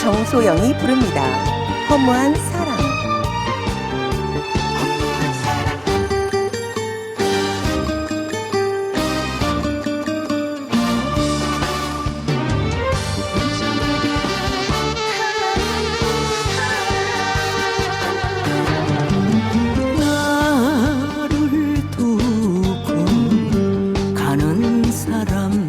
정소영이 부릅니다. 허무한 사랑. 나를 두고 가는 사람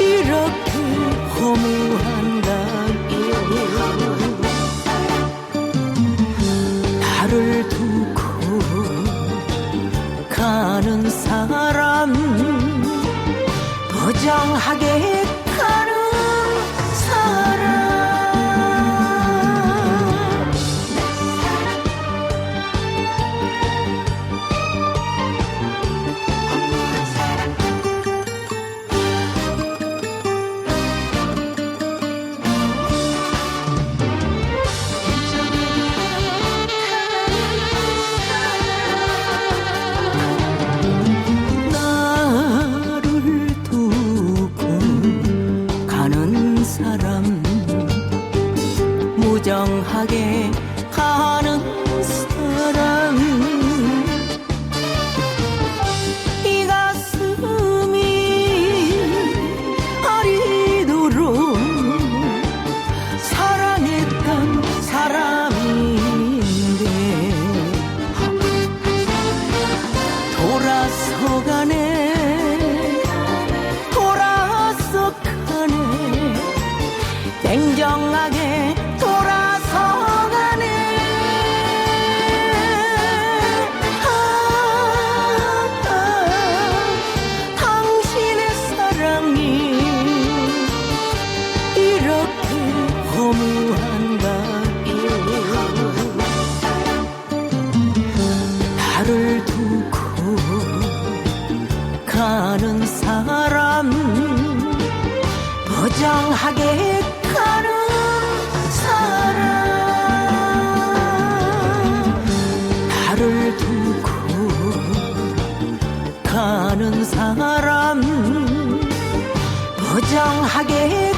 이렇게 허무한다요 나를 두고 가는 사람 부정하게 무정하게 가는 사람 이 가슴이 아리도록 사랑했던 사람인데 돌아서 가네 돌아서 가네 냉정하게 사람. 부정하게 가는 사람. 나를 두고 가는 사람. 부정하게